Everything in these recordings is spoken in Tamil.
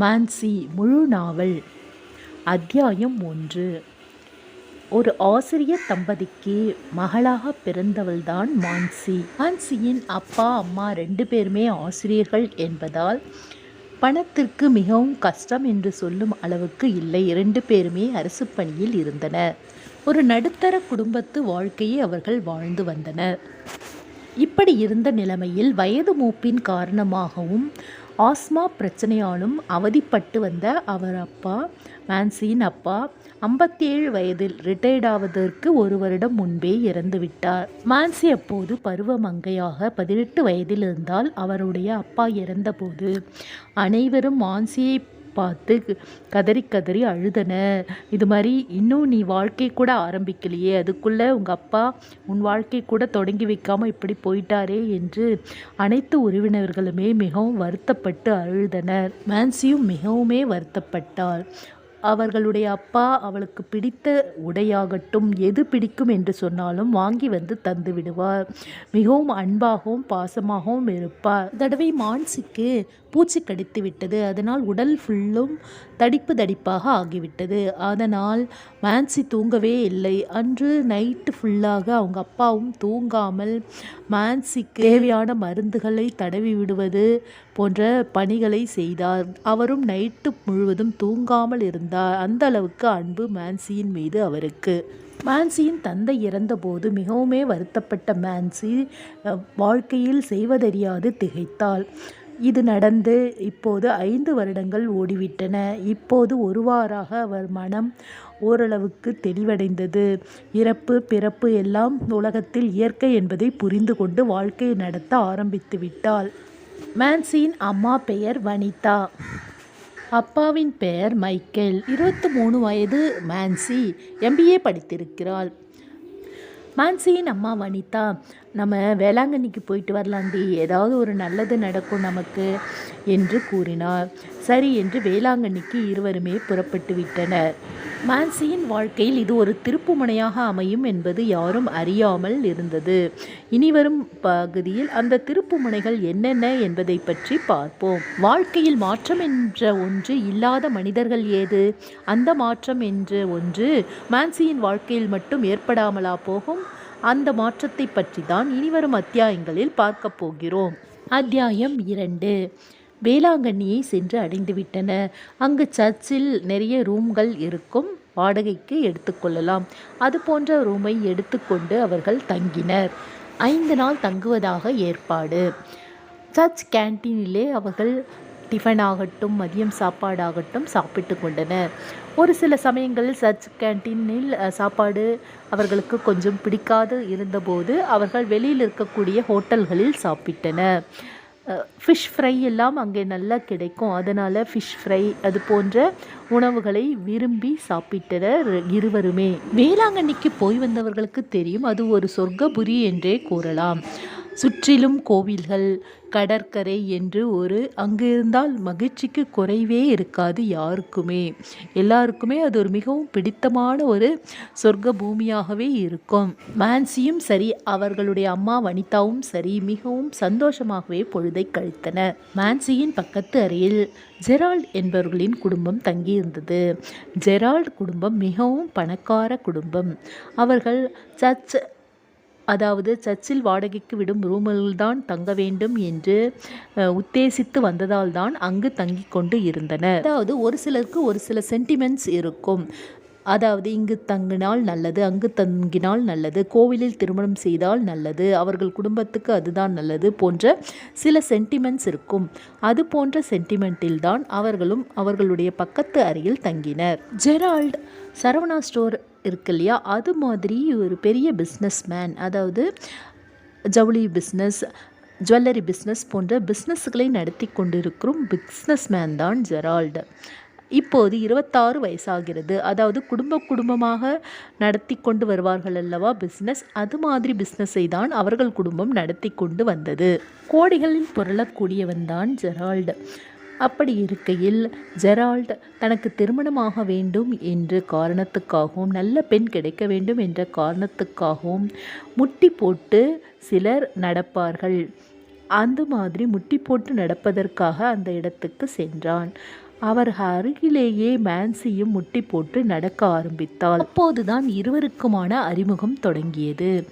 மான்சி முழு நாவல். அத்தியாயம் ஒன்று. ஒரு ஆசிரியர் தம்பதிக்கு மகளாக பிறந்தவள்தான் மான்சி. மான்சியின் அப்பா அம்மா ரெண்டு பேருமே ஆசிரியர்கள் என்பதால் பணத்திற்கு மிகவும் கஷ்டம் என்று சொல்லும் அளவுக்கு இல்லை. இரண்டு பேருமே அரசு பணியில் இருந்தனர். ஒரு நடுத்தர குடும்பத்து வாழ்க்கையை அவர்கள் வாழ்ந்து வந்தனர். இப்படி இருந்த நிலைமையில் வயது மூப்பின் காரணமாகவும் ஆஸ்மா பிரச்சனையாலும் அவதிப்பட்டு வந்த அவர் அப்பா மான்சியின் அப்பா ஐம்பத்தேழு வயதில் ரிட்டையர்ட் ஆவதற்கு ஒரு வருடம் முன்பே இறந்துவிட்டார் மான்சி அப்போது பருவமங்கையாக பதினெட்டு வயதில் இருந்தால் அவருடைய அப்பா இறந்தபோது அனைவரும் மான்சியை பார்த்து கதறி கதறி அழுதன. இது மாதிரி இன்னும் நீ வாழ்க்கை கூட ஆரம்பிக்கலையே. அதுக்குள்ளே உங்கள் அப்பா உன் வாழ்க்கை கூட தொடங்கி வைக்காமல் இப்படி போயிட்டாரே என்று அனைத்து உறவினர்களுமே மிகவும் வருத்தப்பட்டு அழுதனர். மான்சியும் மிகவுமே வருத்தப்பட்டாள். அவர்களுடைய அப்பா அவளுக்கு பிடித்த உடையாகட்டும் எது பிடிக்கும் என்று சொன்னாலும் வாங்கி வந்து தந்து விடுவார். மிகவும் அன்பாகவும் பாசமாகவும் இருப்பார். தடவை மான்சிக்கு பூச்சி கடித்து விட்டது. அதனால் உடல் ஃபுல்லும் தடிப்பு தடிப்பாக ஆகிவிட்டது. அதனால் மான்சி தூங்கவே இல்லை. அன்று நைட்டு ஃபுல்லாக அவங்க அப்பாவும் தூங்காமல் மான்சிக்கு தேவையான மருந்துகளை தடவி விடுவது போன்ற பணிகளை செய்தார். அவரும் நைட்டு முழுவதும் தூங்காமல் இருந்தார். அந்த அளவுக்கு அன்பு மான்சியின் மீது அவருக்கு. மான்சியின் தந்தை இறந்தபோது மிகவுமே வருத்தப்பட்ட மான்சி வாழ்க்கையில் செய்வதறியாது திகைத்தாள். இது நடந்து இப்போது ஐந்து வருடங்கள் ஓடிவிட்டன. இப்போது ஒருவாறாக அவர் மனம் ஓரளவுக்கு தெளிவடைந்தது. இறப்பு பிறப்பு எல்லாம் உலகத்தில் இயற்கை என்பதை புரிந்து கொண்டு வாழ்க்கையை நடத்த ஆரம்பித்து விட்டாள். மான்சியின் அம்மா பெயர் வனிதா. அப்பாவின் பெயர் மைக்கேல். இருபத்தி மூணு வயது மான்சி. எம்பிஏ படித்திருக்கிறாள். மான்சியின் அம்மா வனிதா நம்ம வேளாங்கண்ணிக்கு போயிட்டு வரலாண்டி ஏதாவது ஒரு நல்லது நடக்கும் நமக்கு என்று கூறினார். சரி என்று வேளாங்கண்ணிக்கு இருவருமே புறப்பட்டு விட்டனர். மான்சியின் வாழ்க்கையில் இது ஒரு திருப்புமுனையாக அமையும் என்பது யாரும் அறியாமல் இருந்தது. இனிவரும் பகுதியில் அந்த திருப்புமுனைகள் என்னென்ன என்பதை பற்றி பார்ப்போம். வாழ்க்கையில் மாற்றம் என்ற ஒன்று இல்லாத மனிதர்கள் ஏது? அந்த மாற்றம் என்ற ஒன்று மான்சியின் வாழ்க்கையில் மட்டும் ஏற்படாமலா போகும்? அந்த மாற்றத்தை பற்றி தான் இனிவரும் அத்தியாயங்களில் பார்க்க போகிறோம். அத்தியாயம் இரண்டு. வேளாங்கண்ணியை சென்று அடைந்துவிட்டன. அங்கு சர்ச்சில் நிறைய ரூம்கள் இருக்கும். வாடகைக்கு எடுத்துக்கொள்ளலாம் அது போன்ற ரூமை எடுத்துக்கொண்டு அவர்கள் தங்கினர். ஐந்து நாள் தங்குவதாக ஏற்பாடு. சர்ச் கேண்டீனிலே அவர்கள் டிஃபன் ஆகட்டும் மதியம் சாப்பாடாகட்டும் சாப்பிட்டு கொண்டனர். ஒரு சில சமயங்களில் சர்ச் கேண்டீனில் சாப்பாடு அவர்களுக்கு கொஞ்சம் பிடிக்காது இருந்தபோது அவர்கள் வெளியில் இருக்கக்கூடிய ஹோட்டல்களில் சாப்பிட்டனர். ஃபிஷ் ஃப்ரை எல்லாம் அங்கே நல்லா கிடைக்கும். அதனால் ஃபிஷ் ஃப்ரை அது போன்ற உணவுகளை விரும்பி சாப்பிட்டனர் இருவருமே. வேளாங்கண்ணிக்கு போய் வந்தவர்களுக்கு தெரியும். அது ஒரு சொர்க்கபுரி என்றே கூறலாம். சுற்றிலும் கோவில்கள் கடற்கரை என்று ஒரு அங்கு இருந்தால் மகிழ்ச்சிக்கு குறைவே இருக்காது யாருக்குமே. எல்லாருக்குமே அது ஒரு மிகவும் பிடித்தமான ஒரு சொர்க்க பூமியாகவே இருக்கும். மான்சியும் சரி அவர்களுடைய அம்மா வனிதாவும் சரி மிகவும் சந்தோஷமாகவே பொழுதை கழித்தனர் மான்சியின் பக்கத்து அறையில் ஜெரால்ட் என்பவர்களின் குடும்பம் தங்கியிருந்தது. ஜெரால்ட் குடும்பம் மிகவும் பணக்கார குடும்பம். அவர்கள் சர்ச் அதாவது சர்ச்சில் வாடகைக்கு விடும் ரூமில்தான் தங்க வேண்டும் என்று உத்தேசித்து வந்ததால் தான் அங்கு தங்கி கொண்டு இருந்தனர். அதாவது ஒரு சிலருக்கு ஒரு சில சென்டிமெண்ட்ஸ் இருக்கும். அதாவது இங்கு தங்கினால் நல்லது அங்கு தங்கினால் நல்லது கோவிலில் திருமணம் செய்தால் நல்லது அவர்கள் குடும்பத்துக்கு அதுதான் நல்லது போன்ற சில சென்டிமெண்ட்ஸ் இருக்கும். அது போன்ற சென்டிமெண்ட்டில் தான் அவர்களும் அவர்களுடைய பக்கத்து அறையில் தங்கினர். ஜெரால்ட் சரவணா ஸ்டோர் இருக்கு இல்லையா? அது மாதிரி ஒரு பெரிய பிஸ்னஸ் மேன் அதாவது ஜவுளி பிஸ்னஸ் ஜுவல்லரி பிஸ்னஸ் போன்ற பிஸ்னஸ்களை நடத்தி கொண்டிருக்கும் பிஸ்னஸ் மேன் தான் ஜெரால்டு. இப்போது இருபத்தாறு வயசாகிறது. அதாவது குடும்ப குடும்பமாக நடத்தி கொண்டு வருவார்கள் அல்லவா பிஸ்னஸ் அது மாதிரி பிஸ்னஸை தான் அவர்கள் குடும்பம் நடத்தி கொண்டு வந்தது. கோடிகளில் புரளக்கூடியவன் தான் ஜெரால்டு. அப்படி இருக்கையில் ஜெரால்ட் தனக்கு திருமணமாக வேண்டும் என்ற காரணத்துக்காகவும் நல்ல பெண் கிடைக்க வேண்டும் என்ற காரணத்துக்காகவும் முட்டி போட்டு சிலர் நடப்பார்கள். அந்த மாதிரி முட்டி போட்டு நடப்பதற்காக அந்த இடத்துக்கு சென்றான். அவர் அருகிலேயே மேன்சியும் முட்டி போட்டு நடக்க ஆரம்பித்தாள். அப்போதுதான் இருவருக்குமான அறிமுகம் தொடங்கியது.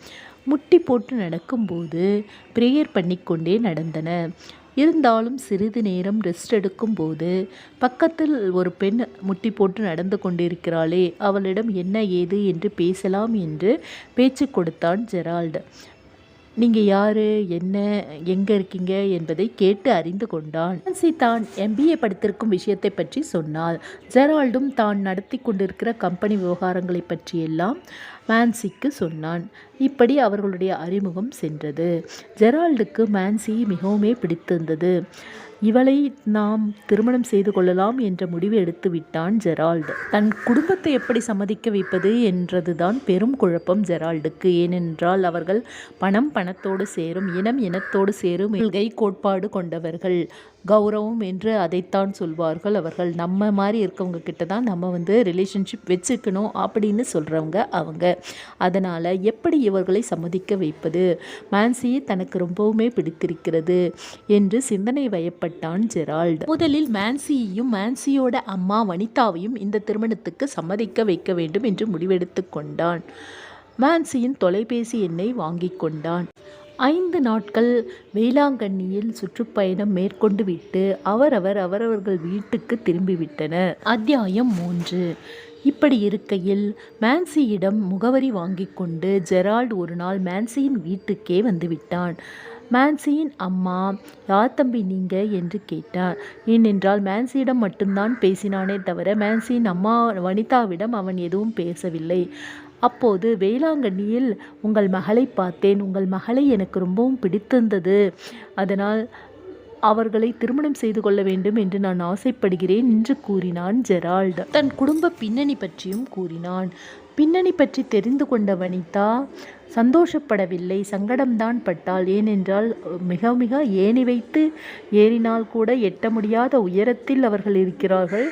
முட்டி போட்டு நடக்கும்போது ப்ரேயர் பண்ணிக்கொண்டே நடந்தன. இருந்தாலும் சிறிது நேரம் ரெஸ்ட் எடுக்கும்போது பக்கத்தில் ஒரு பெண் முட்டி போட்டு நடந்து கொண்டிருக்கிறாளே அவளிடம் என்ன ஏது என்று பேசலாம் என்று பேச்சு கொடுத்தான் ஜெரால்டு. நீங்கள் யார்? என்ன? எங்கே இருக்கீங்க? என்பதை கேட்டு அறிந்து கொண்டான் நான்சி தான் எம்பிஏ படித்திருக்கும் விஷயத்தை பற்றி சொன்னாள் ஜெரால்டும் தான் நடத்தி கொண்டிருக்கிற கம்பெனி விவகாரங்களை பற்றியெல்லாம் மான்சிக்கு சொன்னான். இப்படி அவர்களுடைய அறிமுகம் சென்றது. ஜெரால்டுக்கு மான்சி மிகவுமே பிடித்திருந்தது. இவளை நாம் திருமணம் செய்து கொள்ளலாம் என்ற முடிவு எடுத்து விட்டான் ஜெரால்டு. தன் குடும்பத்தை எப்படி சம்மதிக்க வைப்பது என்றதுதான் பெரும் குழப்பம் ஜெரால்டுக்கு. ஏனென்றால் அவர்கள் பணம் பணத்தோடு சேரும் இனம் இனத்தோடு சேரும் கொள்கை கோட்பாடு கொண்டவர்கள். கௌரவம் என்று அதைத்தான் சொல்வார்கள். அவர்கள் நம்ம மாதிரி இருக்கவங்க கிட்ட தான் நம்ம வந்து ரிலேஷன்ஷிப் வச்சுக்கணும் அப்படின்னு சொல்கிறவங்க அவங்க. அதனால் எப்படி இவர்களை சம்மதிக்க வைப்பது? மான்சியை தனக்கு ரொம்பவுமே பிடித்திருக்கிறது என்று சிந்தனை வயப்பட்டான் ஜெரால்டு. முதலில் மான்சியையும் மான்சியோட அம்மா வனிதாவையும் இந்த திருமணத்துக்கு சம்மதிக்க வைக்க வேண்டும் என்று முடிவெடுத்து கொண்டான். மான்சியின் தொலைபேசி எண்ணை வாங்கி கொண்டான். ஐந்து நாட்கள் வேளாங்கண்ணியில் சுற்றுப்பயணம் மேற்கொண்டு விட்டு அவரவர் அவரவர்கள் வீட்டுக்கு திரும்பிவிட்டனர். அத்தியாயம் மூன்று. இப்படி இருக்கையில் மேன்சியிடம் முகவரி வாங்கி கொண்டு ஜெரால்ட் ஒரு நாள் மேன்சியின் வீட்டுக்கே வந்துவிட்டான். மேன்சியின் அம்மா யார் தம்பி நீங்க? என்று கேட்டார். ஏனென்றால் மேன்சியிடம் மட்டும்தான் பேசினானே தவிர மேன்சியின் அம்மா வனிதாவிடம் அவன் எதுவும் பேசவில்லை. அப்போது வேளாங்கண்ணியில் உங்கள் மகளை பார்த்தேன். உங்கள் மகளை எனக்கு ரொம்பவும் பிடித்திருந்தது. அதனால் அவர்களை திருமணம் செய்து கொள்ள வேண்டும் என்று நான் ஆசைப்படுகிறேன் என்று கூறினான் ஜெரால்டு. தன் குடும்ப பின்னணி பற்றியும் கூறினான். பின்னணி பற்றி தெரிந்து கொண்ட வனிதா சந்தோஷப்படவில்லை சங்கடம்தான் பட்டாள். ஏனென்றால் மிக மிக ஏணி வைத்து ஏறினால் கூட எட்ட முடியாத உயரத்தில் அவர்கள் இருக்கிறார்கள்.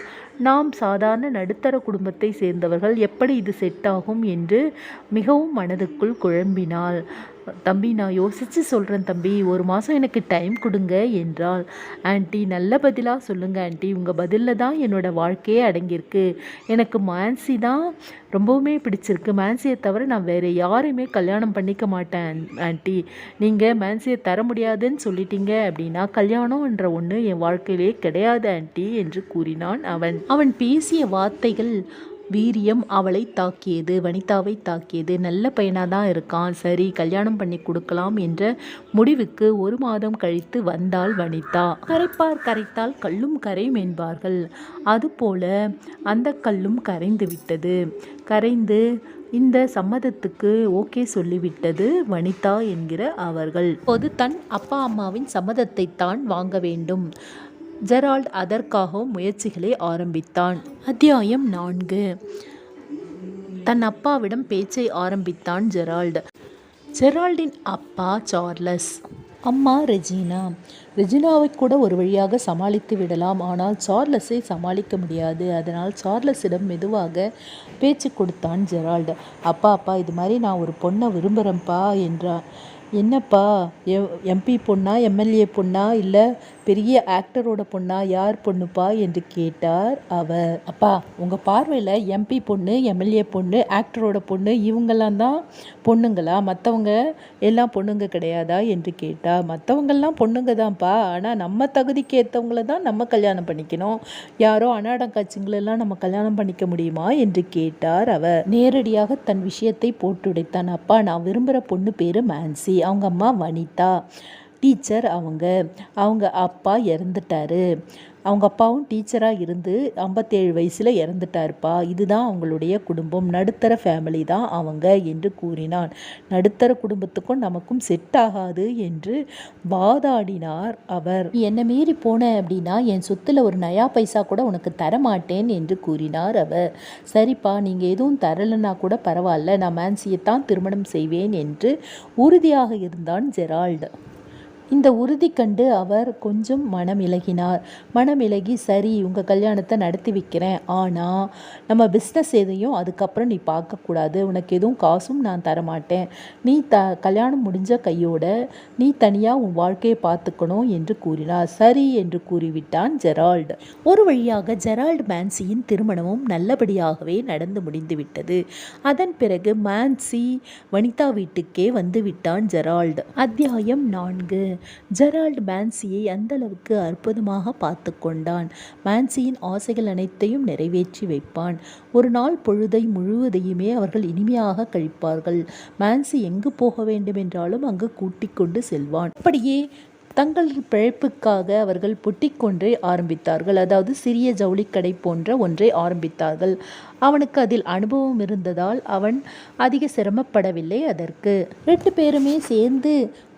நாம் சாதாரண நடுத்தர குடும்பத்தை சேர்ந்தவர்கள். எப்படி இது செட் ஆகும் என்று மிகவும் மனதுக்குள் குழம்பினாள். தம்பி நான் யோசித்து சொல்கிறேன் தம்பி ஒரு மாதம் எனக்கு டைம் கொடுங்க என்றாள். ஆண்டி நல்ல பதிலாக சொல்லுங்கள் ஆண்டி உங்கள் பதிலில் தான் என்னோடய வாழ்க்கையே அடங்கியிருக்கு. எனக்கு மான்சி தான் ரொம்பவுமே பிடிச்சிருக்கு. மான்சியை தவிர நான் வேறு யாரையுமே கல்யாணம் பண்ணிக்க மாட்டேன் ஆண்டி நீங்கள் மான்சியை தர முடியாதுன்னு சொல்லிட்டீங்க அப்படின்னா கல்யாணம்ன்ற ஒன்று என் வாழ்க்கையிலே கிடையாது ஆண்டி என்று கூறினான் அவன். அவன் பேசிய வார்த்தைகள் வீரியம் அவளை தாக்கியது வனிதாவை தாக்கியது. நல்ல பையனாக தான் இருக்கான். சரி கல்யாணம் பண்ணி கொடுக்கலாம் என்ற முடிவுக்கு ஒரு மாதம் கழித்து வந்தாள் வனிதா. கரைப்பார் கரைத்தால் கல்லும் கரையும் என்பார்கள். அதுபோல அந்த கல்லும் கரைந்து விட்டது. கரைந்து இந்த சம்மதத்துக்கு ஓகே சொல்லிவிட்டது வனிதா என்கிற அவர்கள். பொது தன் அப்பா அம்மாவின் சம்மதத்தை தான் வாங்க வேண்டும். ஜெரால்ட் அதற்காகவும் முயற்சிகளை ஆரம்பித்தான். அத்தியாயம் நான்கு. தன் அப்பாவிடம் பேச்சை ஆரம்பித்தான் ஜெரால்டு. ஜெரால்டின் அப்பா சார்லஸ். அம்மா ரெஜினா. ரெஜினாவை கூட ஒரு வழியாக சமாளித்து விடலாம். ஆனால் சார்லஸை சமாளிக்க முடியாது. அதனால் சார்லஸிடம் மெதுவாக பேச்சு கொடுத்தான் ஜெரால்டு. அப்பா அப்பா இது மாதிரி நான் ஒரு பொண்ணை விரும்புகிறேன்ப்பா என்றான் என்னப்பா? எம்பி பொண்ணா? எம்எல்ஏ பொண்ணா? இல்லை பெரிய ஆக்டரோட பொண்ணா யார் பொண்ணுப்பா என்று கேட்டார் அவர். அப்பா உங்கள் பார்வையில் எம்பி பொண்ணு எம்எல்ஏ பொண்ணு ஆக்டரோட பொண்ணு இவங்கெல்லாம் தான் பொண்ணுங்களா? மற்றவங்க எல்லாம் பொண்ணுங்க கிடையாதா என்று கேட்டார் மற்றவங்கெல்லாம் பொண்ணுங்க தான்ப்பா. ஆனால் நம்ம தகுதிக்கு ஏற்றவங்கள தான் நம்ம கல்யாணம் பண்ணிக்கணும். யாரோ அனாடங்காட்சிங்களெல்லாம் நம்ம கல்யாணம் பண்ணிக்க முடியுமா என்று கேட்டார் அவர். நேரடியாக தன் விஷயத்தை போட்டுடைத்தான். அப்பா நான் விரும்புகிற பொண்ணு பேர் மான்சி அவங்க அம்மா வனிதா. டீச்சர் அவங்க. அவங்க அப்பா இறந்துட்டாரு. அவங்க அப்பாவும் டீச்சராக இருந்து ஐம்பத்தேழு வயசில் இறந்துட்டாருப்பா. இதுதான் அவங்களுடைய குடும்பம். நடுத்தர ஃபேமிலி தான் அவங்க என்று கூறினான். நடுத்தர குடும்பத்துக்கும் நமக்கும் செட் ஆகாது என்று வாதாடினார் அவர். என்னை மீறி போன அப்படின்னா என் சொத்தில் ஒரு நயா பைசா கூட உனக்கு தரமாட்டேன் என்று கூறினார் அவர். சரிப்பா நீங்கள் எதுவும் தரலைன்னா கூட பரவாயில்ல. நான் மேன்சியைத்தான் தான் திருமணம் செய்வேன் என்று உறுதியாக இருந்தான் ஜெரால்டு. இந்த உறுதி கண்டு அவர் கொஞ்சம் மனமிளகினார் மனமிளகி சரி உங்கள் கல்யாணத்தை நடத்தி வைக்கிறேன். ஆனால் நம்ம பிஸ்னஸ் எதையும் அதுக்கப்புறம் நீ பார்க்கக்கூடாது. உனக்கு எதுவும் காசும் நான் தரமாட்டேன். நீ த கல்யாணம் முடிஞ்ச கையோட நீ தனியாக உன் வாழ்க்கையை பார்த்துக்கணும் என்று கூறினார். சரி என்று கூறிவிட்டான் ஜெரால்டு. ஒரு வழியாக ஜெரால்டு மேன்சியின் திருமணமும் நல்லபடியாகவே நடந்து முடிந்துவிட்டது அதன் பிறகு மேன்சி வனிதா வீட்டுக்கே வந்து விட்டான் ஜெரால்டு. அத்தியாயம் நான்கு. ஜெரால்டு மேன்சியை அந்தளவுக்கு அற்புதமாக பார்த்து கொண்டான். மேன்சியின் ஆசைகள் அனைத்தையும் நிறைவேற்றி வைப்பான். ஒரு நாள் பொழுதை முழுவதையுமே அவர்கள் இனிமையாக கழிப்பார்கள். மேன்சி எங்கு போக வேண்டும் என்றாலும் அங்கு கூட்டிக் கொண்டு செல்வான். அப்படியே தங்கள் பிழைப்புக்காக அவர்கள் பொட்டிக் ஒன்றை ஆரம்பித்தார்கள். அதாவது சிறிய ஜவுளிக்கடை போன்ற ஒன்றை ஆரம்பித்தார்கள். அவனுக்கு அதில் அனுபவம் இருந்ததால் அவன் அதிக சிரமப்படவில்லை அதற்கு. ரெண்டு பேருமே சேர்ந்து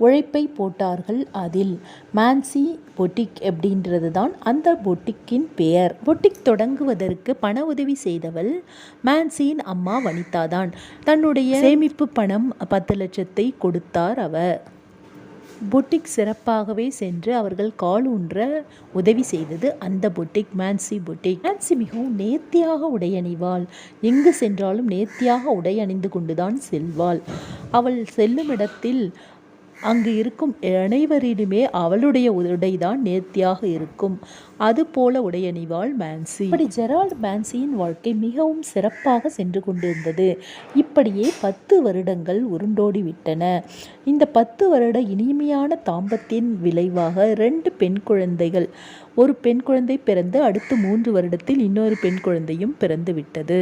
உழைப்பை போட்டார்கள் அதில். மான்சி பொட்டிக் அப்படின்றது தான் அந்த பொட்டிக்கின் பெயர். பொட்டிக் தொடங்குவதற்கு பண உதவி செய்தவள் மான்சியின் அம்மா வனிதா தான் தன்னுடைய சேமிப்பு பணம் பத்து லட்சத்தை கொடுத்தார் அவர். பொட்டிக் சிறப்பாகவே சென்று அவர்கள் கால் ஊன்ற உதவி செய்தது அந்த பொட்டிக் மேன்சி பொட்டிக். மேன்சி மிகவும் நேர்த்தியாக உடை அணிவாள் எங்கு சென்றாலும் நேர்த்தியாக உடை அணிந்து கொண்டுதான் செல்வாள். அவள் செல்லும் இடத்தில் அங்கு இருக்கும் அனைவரிலுமே அவளுடைய உடைதான் நேர்த்தியாக இருக்கும். அதுபோல உடையணிவாள் மேன்சி. இப்படி ஜெரால்ட் மேன்சியின் வாழ்க்கை மிகவும் சிறப்பாக சென்று கொண்டிருந்தது. இப்படியே பத்து வருடங்கள் உருண்டோடி விட்டன. இந்த பத்து வருட இனிமையான தாம்பத்தின் விளைவாக ரெண்டு பெண் குழந்தைகள். ஒரு பெண் குழந்தை பிறந்து அடுத்து மூன்று வருடத்தில் இன்னொரு பெண் குழந்தையும் பிறந்து விட்டது.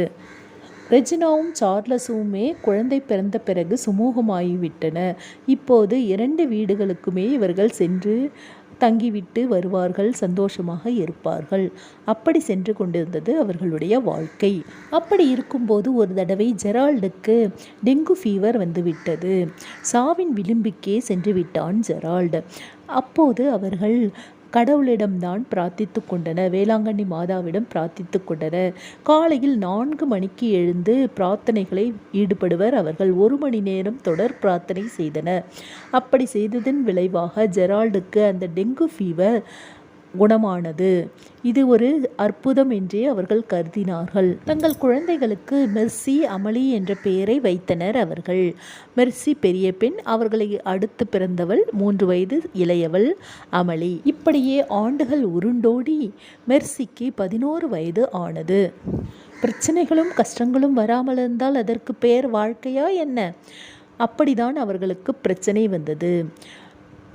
ரெஜினாவும் சார்லஸுமே குழந்தை பிறந்த பிறகு சுமூகமாகிவிட்டன. இப்போது இரண்டு வீடுகளுக்குமே இவர்கள் சென்று தங்கிவிட்டு வருவார்கள் சந்தோஷமாக இருப்பார்கள். அப்படி சென்று கொண்டிருந்தது அவர்களுடைய வாழ்க்கை. அப்படி இருக்கும்போது ஒரு தடவை ஜெரால்டுக்கு டெங்கு ஃபீவர் வந்துவிட்டது. சாவின் விளிம்புக்கே சென்று விட்டான் ஜெரால்டு. அப்போது அவர்கள் கடவுளிடம்தான் பிரார்த்தித்து கொண்டன வேளாங்கண்ணி மாதாவிடம் பிரார்த்தித்து கொண்டன காலையில் நான்கு மணிக்கு எழுந்து பிரார்த்தனைகளை ஈடுபடுவர். அவர்கள் ஒரு மணி நேரம் தொடர் பிரார்த்தனை செய்தனர். அப்படி செய்ததன் விளைவாக ஜெரால்டுக்கு அந்த டெங்கு ஃபீவர் குணமானது. இது ஒரு அற்புதம் என்றே அவர்கள் கருதினார்கள். தங்கள் குழந்தைகளுக்கு மெர்சி அமளி என்ற பெயரை வைத்தனர் அவர்கள். மெர்சி பெரிய பெண் அவர்களை அடுத்து பிறந்தவள் மூன்று வயது இளையவள் அமளி. இப்படியே ஆண்டுகள் உருண்டோடி மெர்சிக்கு பதினோரு வயது ஆனது. பிரச்சனைகளும் கஷ்டங்களும் வராமல் இருந்தால் அதற்கு பெயர் வாழ்க்கையா என்ன? அப்படிதான் அவர்களுக்கு பிரச்சனை வந்தது.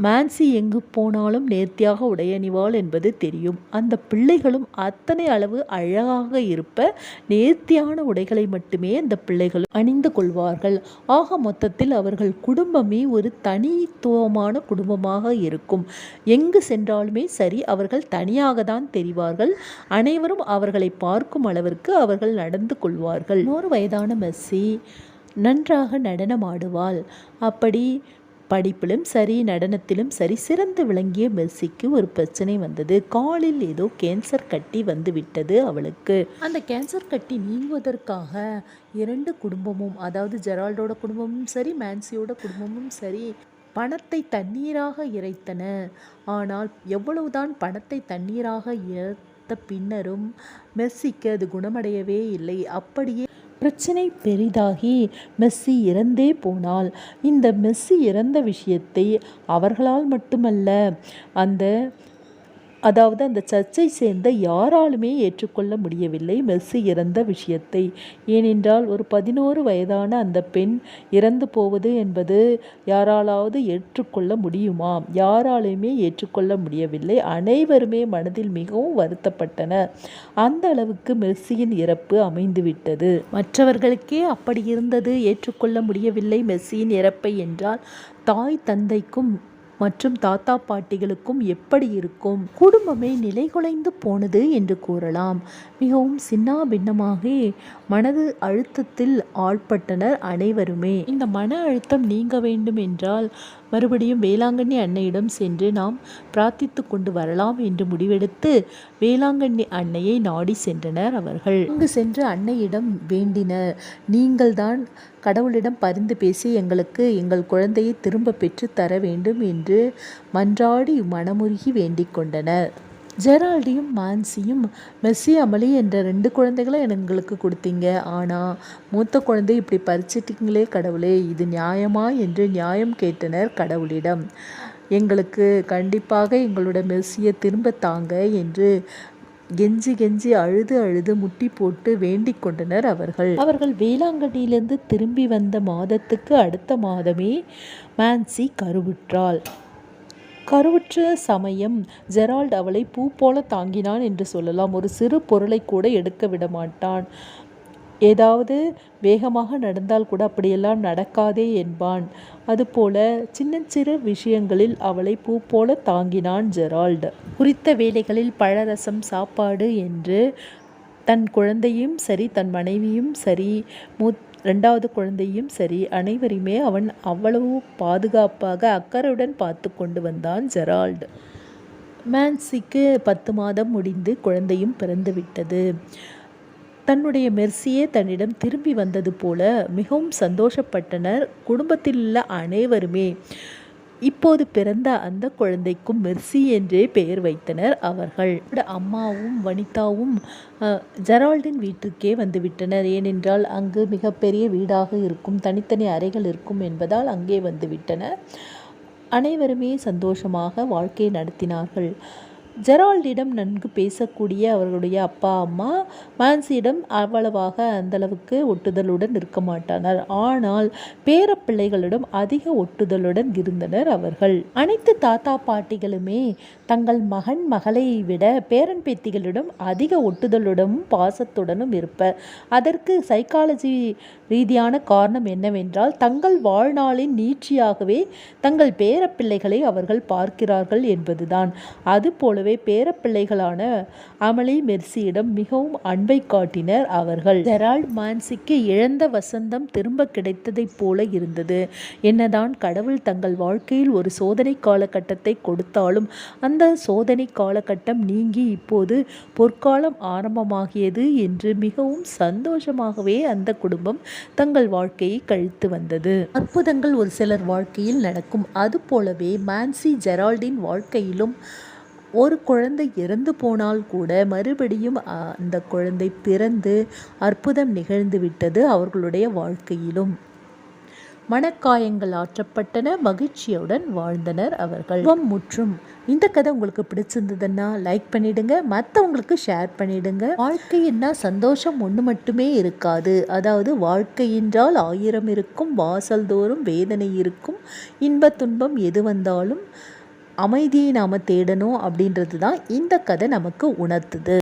மான்சி எங்கு போனாலும் நேர்த்தியாக உடையணிவாள் என்பது தெரியும். அந்த பிள்ளைகளும் அத்தனை அளவு அழகாக இருப்ப நேர்த்தியான உடைகளை மட்டுமே அந்த பிள்ளைகள் அணிந்து கொள்வார்கள். ஆக மொத்தத்தில் அவர்கள் குடும்பமே ஒரு தனித்துவமான குடும்பமாக இருக்கும். எங்கு சென்றாலுமே சரி அவர்கள் தனியாக தான் தெரிவார்கள். அனைவரும் அவர்களை பார்க்கும் அளவிற்கு அவர்கள் நடந்து கொள்வார்கள். நூறு வயதான மெஸ்ஸி நன்றாக நடனமாடுவாள். அப்படி படிப்பிலும் சரி நடனத்திலும் சரி சிறந்து விளங்கிய மெர்சிக்கு ஒரு பிரச்சனை வந்தது. காலில் ஏதோ கேன்சர் கட்டி வந்து விட்டது அவளுக்கு. அந்த கேன்சர் கட்டி நீங்குவதற்காக இரண்டு குடும்பமும் அதாவது ஜெரால்டோட குடும்பமும் சரி மேன்சியோட குடும்பமும் சரி பணத்தை தண்ணீராக இறைத்தன. ஆனால் எவ்வளவுதான் பணத்தை தண்ணீராக இறைத்த பின்னரும் மெர்சிக்கு அது குணமடையவே இல்லை. அப்படியே பிரச்சனை பெரிதாகி மெஸ்ஸி இறந்தே போனால் இந்த மெஸ்ஸி இறந்த விஷயத்தை அவர்களால் மட்டுமல்ல அந்த அதாவது அந்த சர்ச்சை சேர்ந்த யாராலுமே ஏற்றுக்கொள்ள முடியவில்லை. மெஸ்ஸி இறந்த விஷயத்தை. ஏனென்றால் ஒரு பதினோரு வயதான அந்த பெண் இறந்து போவது என்பது யாராலாவது ஏற்றுக்கொள்ள முடியுமா? யாராலுமே ஏற்றுக்கொள்ள முடியவில்லை. அனைவருமே மனதில் மிகவும் வருத்தப்பட்டனர் அந்த அளவுக்கு மெஸ்ஸியின் இறப்பு அமைந்துவிட்டது. மற்றவர்களுக்கே அப்படி இருந்தது. ஏற்றுக்கொள்ள முடியவில்லை மெஸ்ஸியின் இறப்பை என்றால் தாய் தந்தைக்கும் மற்றும் தாத்தா பாட்டிகளுக்கும் எப்படி இருக்கும்? குடும்பமே நிலைகுலைந்து போனது என்று கூறலாம். மிகவும் சின்னாபின்னமாக மனது அழுத்தத்தில் ஆள்பட்டனர் அனைவருமே. இந்த மன அழுத்தம் நீங்க வேண்டும் என்றால் மறுபடியும் வேளாங்கண்ணி அன்னையிடம் சென்று நாம் பிரார்த்தித்து கொண்டு வரலாம் என்று முடிவெடுத்து வேளாங்கண்ணி அன்னையை நாடி சென்றனர் அவர்கள். அங்கு சென்று அன்னையிடம் வேண்டினர். நீங்கள்தான் கடவுளிடம் பரிந்து பேசி எங்களுக்கு எங்கள் குழந்தையை திரும்ப பெற்று தர வேண்டும் என்று மன்றாடி மனமுருகி வேண்டிக் கொண்டனர். ஜெரால்டியும் மான்சியும் மெஸ்ஸி அமளி என்ற ரெண்டு குழந்தைகளை எங்களுக்கு கொடுத்தீங்க. ஆனால் மூத்த குழந்தை இப்படி பறிச்சிட்டிங்களே கடவுளே இது நியாயமா என்று நியாயம் கேட்டனர் கடவுளிடம். எங்களுக்கு கண்டிப்பாக எங்களோட மெஸ்ஸியை திரும்ப தாங்க என்று கெஞ்சி கெஞ்சி அழுது அழுது முட்டி போட்டு வேண்டிக் கொண்டனர் அவர்கள். அவர்கள் வேளாங்கண்ணியிலிருந்து திரும்பி வந்த மாதத்துக்கு அடுத்த மாதமே மான்சி கருவுற்றாள். கருவுற்ற சமயம் ஜெரால்ட் அவளை பூ போல தாங்கினான் என்று சொல்லலாம். ஒரு சிறு பொருளை கூட எடுக்க விட மாட்டான் ஏதாவது வேகமாக நடந்தால் கூட அப்படியெல்லாம் நடக்காதே என்பான். அதுபோல சின்ன சிறு விஷயங்களில் அவளை பூ போல தாங்கினான் ஜெரால்டு. குறித்த வேலைகளில் பழரசம் சாப்பாடு என்று தன் குழந்தையும் சரி தன் மனைவியும் சரி மூத் ரெண்டாவது குழந்தையும் சரி அனைவரையுமே அவன் அவ்வளவு பாதுகாப்பாக அக்கறையுடன் பார்த்து கொண்டு வந்தான் ஜெரால்டு. மேன்சிக்கு பத்து மாதம் முடிந்து குழந்தையும் பிறந்துவிட்டது தன்னுடைய மெர்சியே தன்னிடம் திரும்பி வந்தது போல மிகவும் சந்தோஷப்பட்டனர். குடும்பத்தில் உள்ள அனைவருமே இப்போது பிறந்த அந்த குழந்தைக்கும் மெர்சி என்றே பெயர் வைத்தனர் அவர்கள். அம்மாவும் வனிதாவும் ஜெரால்டின் வீட்டிற்கே வந்துவிட்டனர். ஏனென்றால் அங்கு மிகப்பெரிய வீடாக இருக்கும் தனித்தனி அறைகள் இருக்கும் என்பதால் அங்கே வந்துவிட்டனர். அனைவருமே சந்தோஷமாக வாழ்க்கை நடத்தினார்கள். ஜெரால்டிடம் நன்கு பேசக்கூடிய அவர்களுடைய அப்பா அம்மா மான்சியிடம் அவ்வளவாக அந்தளவுக்கு ஒட்டுதலுடன் இருக்க மாட்டனர். ஆனால் பேரப்பிள்ளைகளிடம் அதிக ஒட்டுதலுடன் இருந்தனர் அவர்கள். அனைத்து தாத்தா பாட்டிகளுமே தங்கள் மகன் மகளை விட பேரன் பேத்திகளிடம் அதிக ஒட்டுதலுடனும் பாசத்துடனும் இருப்பர். அதற்கு சைக்காலஜி ரீதியான காரணம் என்னவென்றால் தங்கள் வாழ்நாளின் நீட்சியாகவே தங்கள் பேரப்பிள்ளைகளை அவர்கள் பார்க்கிறார்கள் என்பதுதான். அதுபோலவே பேரப்பிள்ளைகளான அமளி மெர்சியிடம் மிகவும் அன்பை காட்டினர் அவர்கள். ஜெரால்ட் மான்சிக்கு இழந்த வசந்தம் திரும்ப கிடைத்ததைப் போல இருந்தது. என்னதான் கடவுள் தங்கள் வாழ்க்கையில் ஒரு சோதனை காலகட்டத்தை கொடுத்தாலும் அந்த சோதனை காலகட்டம் நீங்கி இப்போது பொற்காலம் ஆரம்பமாகியது என்று மிகவும் சந்தோஷமாகவே அந்த குடும்பம் தங்கள் வாழ்க்கையை கழித்து வந்தது. அற்புதங்கள் ஒரு சிலர் வாழ்க்கையில் நடக்கும். அது போலவே மான்சி ஜெரால்டின் வாழ்க்கையிலும் ஒரு குழந்தை இறந்து போனால் கூட மறுபடியும் அந்த குழந்தை பிறந்து அற்புதம் நிகழ்ந்து விட்டது அவர்களுடைய வாழ்க்கையிலும். மனக்காயங்கள் ஆற்றப்பட்டன மகிழ்ச்சியுடன் வாழ்ந்தனர் அவர்கள். முற்றும். இந்த கதை உங்களுக்கு பிடிச்சிருந்ததுன்னா லைக் பண்ணிடுங்க. மற்றவங்களுக்கு ஷேர் பண்ணிடுங்க. வாழ்க்கைன்னா சந்தோஷம் ஒன்று மட்டுமே இருக்காது. அதாவது வாழ்க்கை என்றால் ஆயிரம் இருக்கும் வாசல் தோறும் வேதனை இருக்கும். இன்ப துன்பம் எது வந்தாலும் அமைதியை நாம் தேடணும் அப்படின்றது தான் இந்த கதை நமக்கு உணர்த்துது.